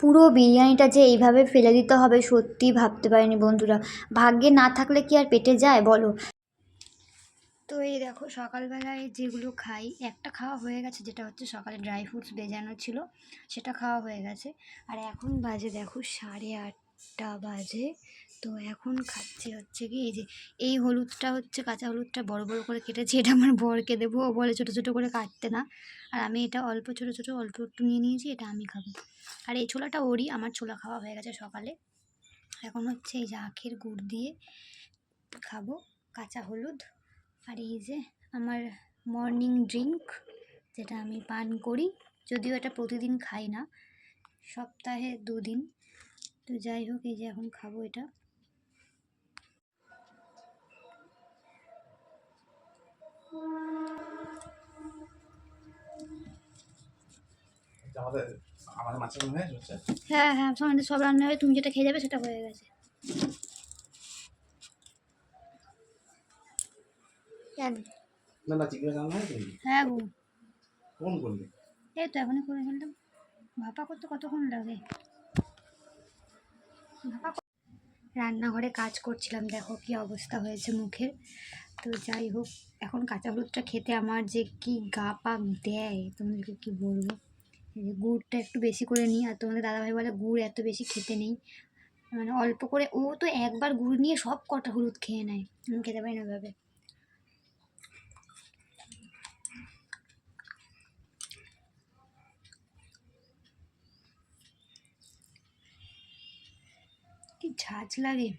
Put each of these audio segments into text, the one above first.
পুরো বিরিয়ানিটা যে এইভাবে ফেলে দিতে হবে সত্যি ভাবতে পারিনি বন্ধুরা। ভাগ্যে না থাকলে কি আর পেটে যায় বলো? তো এই দেখো, সকালবেলায় যেগুলো খাই, একটা খাওয়া হয়ে গেছে, যেটা হচ্ছে সকালে ড্রাই ফ্রুটস ভেজানো ছিল, সেটা খাওয়া হয়ে গেছে। আর এখন বাজে দেখো সাড়ে আটটা বাজে। তো এখন খাচ্ছি হচ্ছে কি, এই যে, এই হলুদটা হচ্ছে, কাঁচা হলুদটা বড় বড় করে কেটেছি, এটা আমার বরকে দেবো, ও বলে ছোটো ছোটো করে কাটতে না। আর আমি এটা অল্প, ছোটো ছোটো, অল্প একটু নিয়ে নিয়েছি, এটা আমি খাব। আর এই ছোলাটা ওরই, আমার ছোলা খাওয়া হয়ে গেছে সকালে। এখন হচ্ছে এই যে আখের গুড় দিয়ে খাব কাঁচা হলুদ। আর এই যে আমার মর্নিং ড্রিঙ্ক যেটা আমি পান করি, যদিও এটা প্রতিদিন খাই না, সপ্তাহে দুদিন। তো যাই হোক এই যে এখন খাব এটা। হয় হ্যাঁ আমাদের সব রান্না হয়ে তুমি যেটা খেয়ে যাবে সেটা হয়ে গেছে। হয় গো। এই তো এখনই করে ফেললাম। ভাপা করতে কতক্ষণ লাগে? রান্নাঘরে কাজ করছিলাম, দেখো কি অবস্থা হয়েছে মুখের। তো যাই হোক, এখন কাঁচা হলুদটা খেতে আমার যে কি গা পাক দেয়, তোমাদেরকে কি বলব? গুড়টা একটু বেশি করে নিই, আর তোমাদের দাদাভাই বলে গুড় এত বেশি খেতে নেই। মানে অল্প করে, ও তো একবার গুড় নিয়ে সব কটা হলুদ খেয়ে নেয়। আমি খেতে পারি না ওইভাবে। ঝাঁঝ লাগে?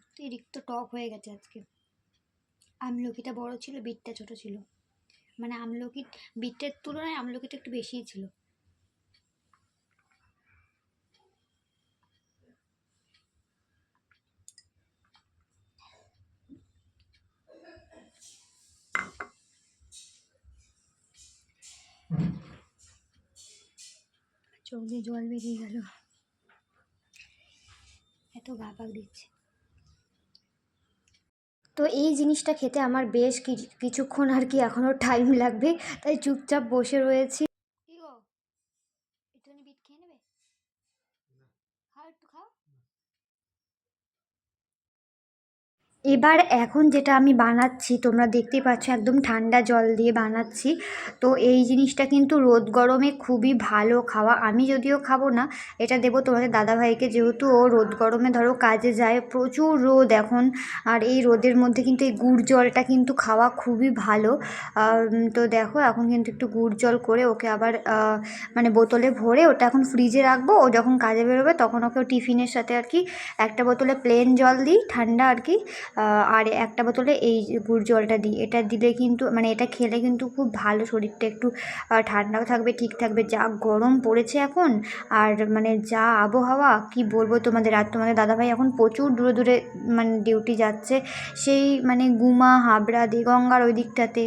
অতিরিক্ত টক হয়ে গেছে আজকে। আমলকিটা বড় ছিল, বিটটা ছোট ছিল। মানে আমলকি বিটের তুলনায় আমলকিটা একটু বেশিই ছিল। চোখ দিয়ে জল বেরিয়ে গেল। এত গা পাক দিচ্ছে। তো এই জিনিসটা খেতে আমার বেশ কিছুক্ষণ আর কি এখনও টাইম লাগবে, তাই চুপচাপ বসে রয়েছি কি গো একটুখানি বিট খেয়ে নেবে খাও একটু খাও এবার এখন যেটা আমি বানাচ্ছি, তোমরা দেখতেই পাচ্ছ একদম ঠান্ডা জল দিয়ে বানাচ্ছি। তো এই জিনিসটা কিন্তু রোদ গরমে খুবই ভালো খাওয়া। আমি যদিও খাব না, এটা দেবো তোমাদের দাদাভাইকে। যেহেতু ও রোদ গরমে ধরো কাজে যায়, প্রচুর রোদ এখন। আর এই রোদের মধ্যে কিন্তু এই গুড় জলটা কিন্তু খাওয়া খুবই ভালো। তো দেখো এখন কিন্তু একটু গুড় জল করে ওকে আবার মানে বোতলে ভরে ওটা এখন ফ্রিজে রাখব। ও যখন কাজে বেরোবে তখন ওকে টিফিনের সাথে আর কি একটা বোতলে প্লেন জল দিই, ঠান্ডা আর কি। আর একটা বোতলে এই গুড় জলটা দিই। এটা দিলে কিন্তু মানে এটা খেলে কিন্তু খুব ভালো শরীরটা একটু ঠান্ডাও থাকবে, ঠিক থাকবে। যা গরম পড়েছে এখন, আর মানে যা আবহাওয়া, কি বলব তোমাদের? আর তোমাদের দাদাভাই এখন প্রচুর দূরে দূরে মানে ডিউটি যাচ্ছে। সেই মানে গুমা, হাবড়া, দিগঙ্গার ওই দিকটাতে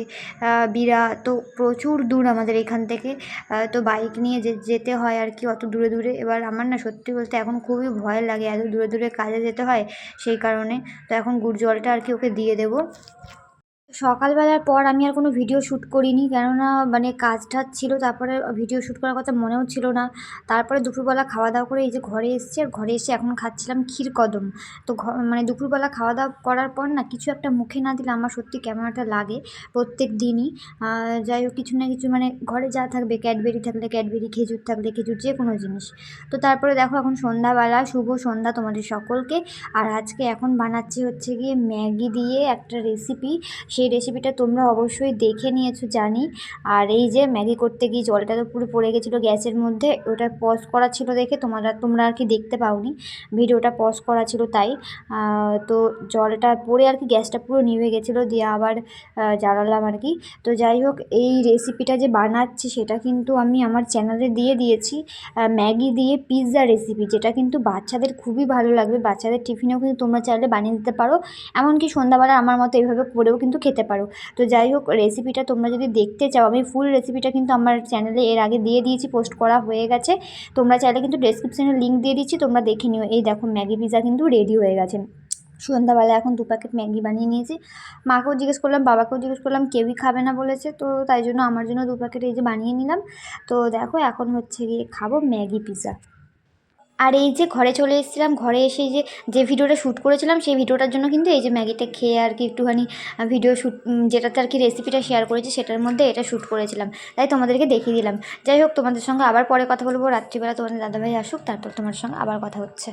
বিরা, তো প্রচুর দূর আমাদের এখান থেকে। তো বাইক নিয়ে যে, যেতে হয় আর কি অত দূরে দূরে। এবার আমার না সত্যি বলতে এখন খুবই ভয় লাগে, এত দূরে দূরে কাজে যেতে হয় সেই কারণে। তো এখন গুড় জলটা আর কি ওকে দিয়ে দেবো। সকালবেলার পর আমি আর কোনো ভিডিও শ্যুট করিনি। কেননা মানে কাজ টাজ ছিল, তারপরে ভিডিও শ্যুট করার কথা মনেও ছিল না। তারপরে দুপুরবেলা খাওয়া দাওয়া করে এই যে ঘরে এসেছি, আর ঘরে এসে এখন খাচ্ছিলাম ক্ষীর কদম। তো মানে দুপুরবেলা খাওয়া দাওয়া করার পর না কিছু একটা মুখে না দিলে আমার সত্যি কেমন একটা লাগে প্রত্যেক দিনই। যাই হোক, কিছু না কিছু মানে ঘরে যা থাকবে, ক্যাডবেরি থাকলে ক্যাডবেরি, খেজুর থাকলে খেজুর, যে কোনো জিনিস। তো তারপরে দেখো এখন সন্ধ্যাবেলা, শুভ সন্ধ্যা তোমাদের সকলকে। আর আজকে এখন বানাচ্ছি হচ্ছে গিয়ে ম্যাগি দিয়ে একটা রেসিপি সেই রেসিপিটা তোমরা অবশ্যই দেখে নিয়েছো, জানি। আর এই যে ম্যাগি করতে গিয়ে জলটা তো পুরো পড়ে গেছিল গ্যাসের মধ্যে, ওটা পজ করা ছিল দেখে তোমরা তোমরা আর কি দেখতে পাওনি। ভিডিওটা পজ করা ছিল তাই। তো জলটা পড়ে আর কি গ্যাসটা পুরো নিভে গেছিল, দিয়ে আবার জ্বালালাম আর কি। তো যাই হোক, এই রেসিপিটা যে বানাচ্ছি সেটা কিন্তু আমি আমার চ্যানেলে দিয়ে দিয়েছি। ম্যাগি দিয়ে পিৎজা রেসিপি যেটা কিন্তু বাচ্চাদের খুবই ভালো লাগবে। বাচ্চাদের টিফিনেও কিন্তু তোমরা চাইলে বানিয়ে দিতে পারো। এমনকি সন্ধ্যাবেলা আমার মতো এইভাবে করেও কিন্তু খেতে পারো। তো যাই হোক রেসিপিটা তোমরা যদি দেখতে চাও, আমি ফুল রেসিপিটা কিন্তু আমার চ্যানেলে এর আগে দিয়ে দিয়েছি পোস্ট করা হয়ে গেছে। তোমরা চাইলে কিন্তু ডেসক্রিপশনে লিঙ্ক দিয়ে দিচ্ছি, তোমরা দেখে নিও। এই দেখো, ম্যাগি পিজা কিন্তু রেডি হয়ে গেছে। সন্ধ্যাবেলা এখন দু প্যাকেট ম্যাগি বানিয়ে নিয়েছি। মাকেও জিজ্ঞেস করলাম, বাবাকেও জিজ্ঞেস করলাম, কেউই খাবে না? বলেছে। তো তাই জন্য আমার জন্য দু প্যাকেট এই যে বানিয়ে নিলাম। তো দেখো, এখন হচ্ছে গিয়ে খাব ম্যাগি পিজা আর এই যে ঘরে চলে এসেছিলাম, ঘরে এসে যে যে ভিডিওটা শ্যুট করেছিলাম, সেই ভিডিওটার জন্য কিন্তু এই যে ম্যাগিটা খেয়ে আর কি একটুখানি ভিডিও শ্যুট যেটাতে আর কি রেসিপিটা শেয়ার করেছি, সেটার মধ্যে এটা শ্যুট করেছিলাম। তাই তোমাদেরকে দেখিয়ে দিলাম। যাই হোক, তোমাদের সঙ্গে আবার পরে কথা বলব। রাত্রিবেলা তোমাদের দাদাভাই আসুক, তারপর তোমার সঙ্গে আবার কথা হচ্ছে।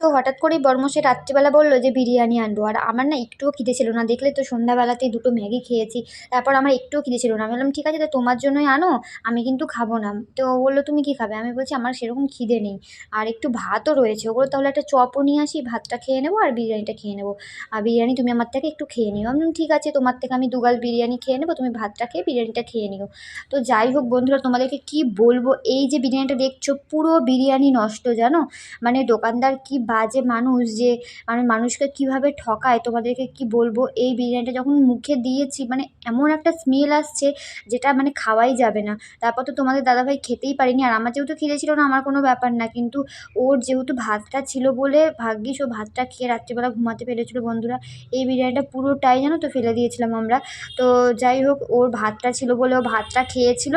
তো হঠাৎ করেই বর্মশাই রাত্রিবেলা বলল যে বিরিয়ানি আনব। আর আমার না একটুও খিদে ছিল না। দেখলে তো সন্ধ্যাবেলাতেই দুটো ম্যাগি খেয়েছি। তারপর আমার একটুও খিদে ছিল না। আমি বললাম, ঠিক আছে, তো তোমার জন্যই আনো, আমি কিন্তু খাব না। তো ও বলল, তুমি কী খাবে? আমি বলছি, আমার সেরকম খিদে নেই। আর একটু ভাতও রয়েছে। ওগুলো তাহলে একটা চপও নিয়ে আসি, ভাতটা খেয়ে নেব আর বিরিয়ানিটা খেয়ে নেব। আর বিরিয়ানি তুমি আমার থেকে একটু খেয়ে নিও। আমি ঠিক আছে, তোমার থেকে আমি দুগাল বিরিয়ানি খেয়ে নেব, তুমি ভাতটা খেয়ে বিরিয়ানিটা খেয়ে নিও। তো যাই হোক বন্ধুরা, তোমাদেরকে কি বলব? এই যে বিরিয়ানিটা দেখছ, পুরো বিরিয়ানি নষ্ট, জানো? মানে দোকানদার কি বাজে মানুষ যে মানে মানুষকে কীভাবে ঠকায়, তোমাদেরকে কি বলব? এই বিরিয়ানিটা যখন মুখে দিয়েছি মানে এমন একটা স্মেল আসছে যেটা মানে খাওয়াই যাবে না। তারপর তো তোমাদের দাদাভাই খেতেই পারিনি। আর আমার যেহেতু খিদে ছিল না, আমার কোনো ব্যাপার না। কিন্তু ওর যেহেতু ভাতটা ছিল বলে ভাগ্যিস ও ভাতটা খেয়ে রাত্রিবেলা ঘুমাতে পেরেছিল বন্ধুরা। এই বিরিয়ানিটা পুরোটাই জানো তো ফেলে দিয়েছিলাম আমরা। তো যাই হোক, ওর ভাতটা ছিল বলে ও ভাতটা খেয়েছিল।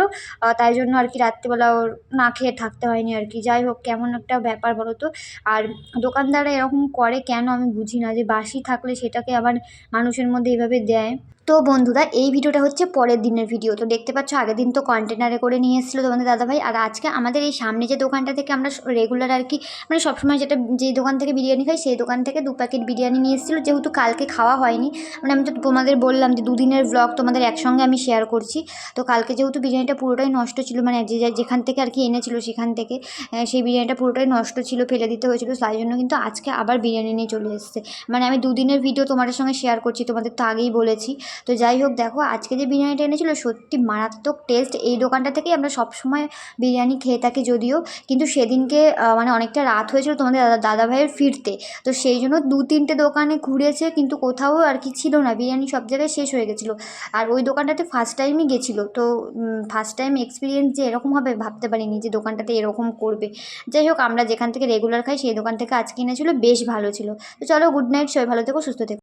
তাই জন্য আর কি রাত্রিবেলা ওর না খেয়ে থাকতে হয়নি আর কি। যাই হোক, কেমন একটা ব্যাপার বলো তো। আর দোকানদাররা এরকম করে, কেন আমি বুঝি না যে বাসি থাকলে সেটাকে আবার মানুষের মধ্যে এভাবে দেয়? তো বন্ধুরা, এই ভিডিওটা হচ্ছে পরের দিনের ভিডিও। তো দেখতে পাচ্ছ, আগের দিন তো কন্টেনারে করে নিয়ে এসেছিল তোমাদের দাদাভাই। আর আজকে আমাদের এই সামনে যে দোকানটা থেকে আমরা রেগুলার আর কি মানে সবসময় যেটা যে দোকান থেকে বিরিয়ানি খাই, সেই দোকান থেকে দু প্যাকেট বিরিয়ানি নিয়ে এসেছিল। যেহেতু কালকে খাওয়া হয়নি মানে আমি তো তোমাদের বললাম যে দুদিনের ব্লগ তোমাদের একসঙ্গে আমি শেয়ার করছি। তো কালকে যেহেতু বিরিয়ানিটা পুরোটাই নষ্ট ছিল মানে যে যেখান থেকে আর কি এনেছিল সেখান থেকে সেই বিরিয়ানিটা পুরোটাই নষ্ট ছিল, ফেলে দিতে হয়েছিল। তাই জন্য কিন্তু আজকে আবার বিরিয়ানি নিয়ে চলে এসেছে। মানে আমি দুদিনের ভিডিও তোমাদের সঙ্গে শেয়ার করছি, তোমাদের তো আগেই বলেছি। তো যাই হোক দেখো, আজকে যে বিরিয়ানিটা এনেছিল, সত্যি মারাত্মক টেস্ট এই দোকানটা থেকেই আমরা সবসময় বিরিয়ানি খেয়ে থাকি যদিও, কিন্তু সেদিনকে মানে অনেকটা রাত হয়েছিল তোমাদের দাদা দাদা ভাইয়ের ফিরতে। তো সেই জন্য দু তিনটে দোকানে ঘুরেছে, কিন্তু কোথাও আর কি ছিল না। বিরিয়ানি সব জায়গায় শেষ হয়ে গেছিল। আর ওই দোকানটাতে ফার্স্ট টাইমই গেছিল। তো ফার্স্ট টাইম এক্সপিরিয়েন্স যে এরকম হবে, ভাবতে পারিনি যে দোকানটাতে এরকম করবে। যাই হোক আমরা যেখান থেকে রেগুলার খাই, সেই দোকান থেকে আজকে এনেছিলো, বেশ ভালো ছিল। তো চলো গুড নাইট সবাই ভালো থেকো, সুস্থ থেকো।